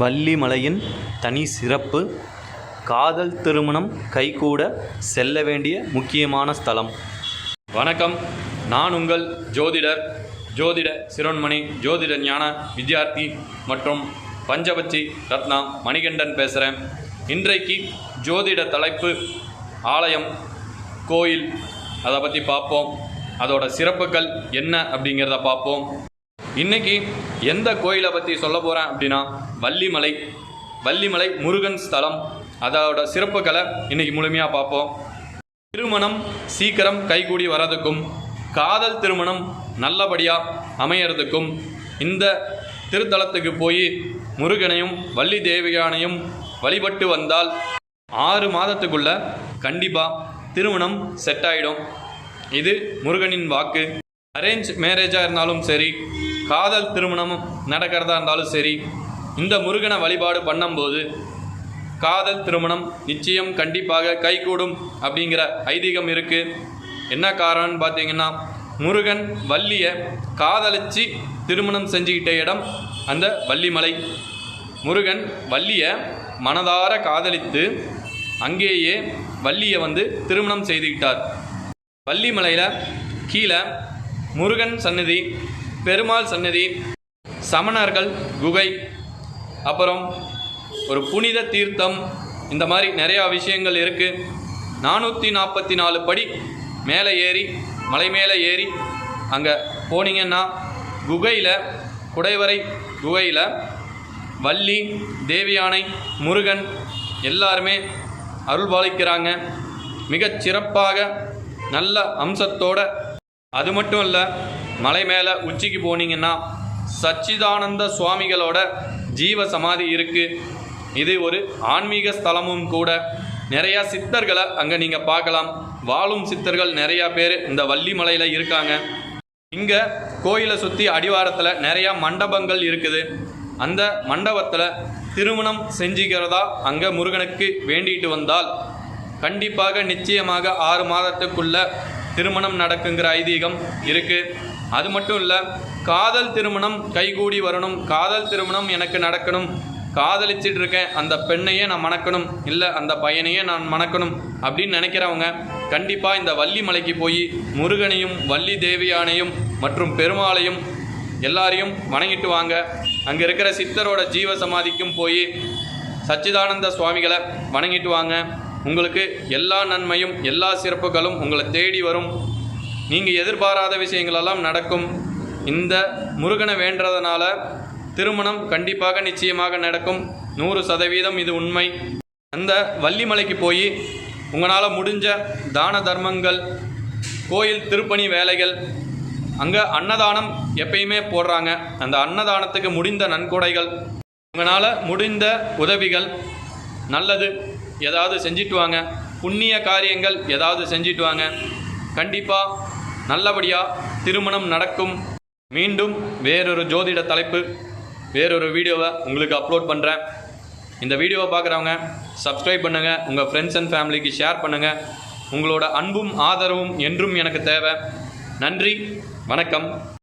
வள்ளிமலையின் தனி சிறப்பு காதல் திருமணம் கைகூட செல்ல வேண்டிய முக்கியமான ஸ்தலம். வணக்கம். நான் உங்கள் ஜோதிடர் ஜோதிட சிரோன்மணி ஜோதிட ஞான வித்யார்த்தி மற்றும் பஞ்சபட்சி ரத்னா மணிகண்டன் பேசுகிறேன் இன்றைக்கு ஜோதிட தலைப்பு ஆலயம் கோயில் அதை பற்றி பார்ப்போம். அதோட சிறப்புகள் என்ன அப்படிங்கிறத பார்ப்போம். இன்னைக்கு எந்த கோயிலை பற்றி சொல்ல போகிறேன் அப்படின்னா வள்ளிமலை வள்ளிமலை முருகன் ஸ்தலம். அதோட சிறப்புகளை இன்னைக்கு முழுமையாக பார்ப்போம். திருமணம் சீக்கிரம் கைகூடி வரதுக்கும் காதல் திருமணம் நல்லபடியாக அமையறதுக்கும் இந்த திருத்தலத்துக்கு போய் முருகனையும் வள்ளி தேவியானையும் வழிபட்டு வந்தால் ஆறு மாதத்துக்குள்ள கண்டிப்பாக திருமணம் செட் ஆகிடும் இது முருகனின் வாக்கு. அரேஞ்ச் மேரேஜாக இருந்தாலும் சரி காதல் திருமணம் நடக்கிறதா இருந்தாலும் சரி இந்த முருகனை வழிபாடு பண்ணும்போது காதல் திருமணம் நிச்சயம் கண்டிப்பாக கைகூடும் அப்படிங்கிற ஐதீகம் இருக்குது என்ன காரணம்னு பார்த்தீங்கன்னா முருகன் வள்ளியை காதலிச்சு திருமணம் செஞ்சுக்கிட்ட இடம் அந்த வள்ளிமலை. முருகன் வள்ளியை மனதார காதலித்து அங்கேயே வள்ளியை வந்து திருமணம் செய்துக்கிட்டார் வள்ளிமலையில் கீழே முருகன் சன்னதி பெருமாள் சன்னதி சமணர்கள் குகை அப்புறம் ஒரு புனித தீர்த்தம் இந்த மாதிரி நிறையா விஷயங்கள் இருக்குது நானூற்றி நாற்பத்தி நாலு படி மேலே ஏறி மலை மேலே ஏறி அங்கே போனீங்கன்னா குகையில் குடைவரை குகையில் வள்ளி தேவியானை முருகன் எல்லாருமே அருள்பாலிக்கிறாங்க மிகச் சிறப்பாக நல்ல அம்சத்தோட அது மட்டும் இல்லை மலை மேலே உச்சிக்கு போனீங்கன்னா சச்சிதானந்த சுவாமிகளோட ஜீவ சமாதி இருக்குது இது ஒரு ஆன்மீக ஸ்தலமும் கூட. நிறையா சித்தர்களை அங்கே நீங்கள் பார்க்கலாம். வாழும் சித்தர்கள் நிறையா பேர் இந்த வள்ளிமலையில் இருக்காங்க. இங்கே கோயிலை சுற்றி அடிவாரத்தில் நிறையா மண்டபங்கள் இருக்குது. அந்த மண்டபத்தில் திருமணம் செஞ்சுக்கிறதா அங்கே முருகனுக்கு வேண்டிட்டு வந்தால் கண்டிப்பாக நிச்சயமாக ஆறு மாதத்துக்குள்ள திருமணம் நடக்குங்கிற ஐதீகம் இருக்குது அது மட்டும் இல்லை காதல் திருமணம் கைகூடி வரணும் காதல் திருமணம் எனக்கு நடக்கணும். காதலிச்சிட்டு இருக்கேன் அந்த பெண்ணையே நான் மணக்கணும் இல்லை அந்த பையனையே நான் மணக்கணும் அப்படின்னு நினைக்கிறவங்க கண்டிப்பாக இந்த வள்ளி மலைக்கு போய் முருகனையும் வள்ளி தேவியானையும் மற்றும் பெருமாளையும் எல்லாரையும் வணங்கிட்டு வாங்க. அங்கே இருக்கிற சித்தரோட ஜீவ சமாதிக்கும் போய் சச்சிதானந்த சுவாமிகளை வணங்கிட்டு வாங்க. உங்களுக்கு எல்லா நன்மையும் எல்லா சிறப்புகளும் உங்களை தேடி வரும். நீங்கள் எதிர்பாராத விஷயங்களெல்லாம் நடக்கும். இந்த முருகனை வேண்டதுனால திருமணம் கண்டிப்பாக நிச்சயமாக நடக்கும். நூறு சதவீதம் இது உண்மை. அந்த வள்ளிமலைக்கு போய் உங்களால் முடிஞ்ச தான தர்மங்கள் கோயில் திருப்பணி வேலைகள் அங்கே அன்னதானம் எப்பயுமே போடுறாங்க. அந்த அன்னதானத்துக்கு முடிந்த நன்கொடைகள் உங்களால் முடிந்த உதவிகள் நல்லது ஏதாவது செஞ்சிட்டு வாங்க. புண்ணிய காரியங்கள் ஏதாவது செஞ்சிட்டு வாங்க. கண்டிப்பாக நல்லபடியாக திருமணம் நடக்கும். மீண்டும் வேறொரு ஜோதிட தலைப்பு வேறொரு வீடியோவை உங்களுக்கு அப்லோட் பண்ணுறேன் இந்த வீடியோவை பார்க்குறவங்க சப்ஸ்கிரைப் பண்ணுங்கள் உங்கள் ஃப்ரெண்ட்ஸ் அண்ட் ஃபேமிலிக்கு ஷேர் பண்ணுங்கள் உங்களோட அன்பும் ஆதரவும் என்றும் எனக்கு தேவை. நன்றி வணக்கம்.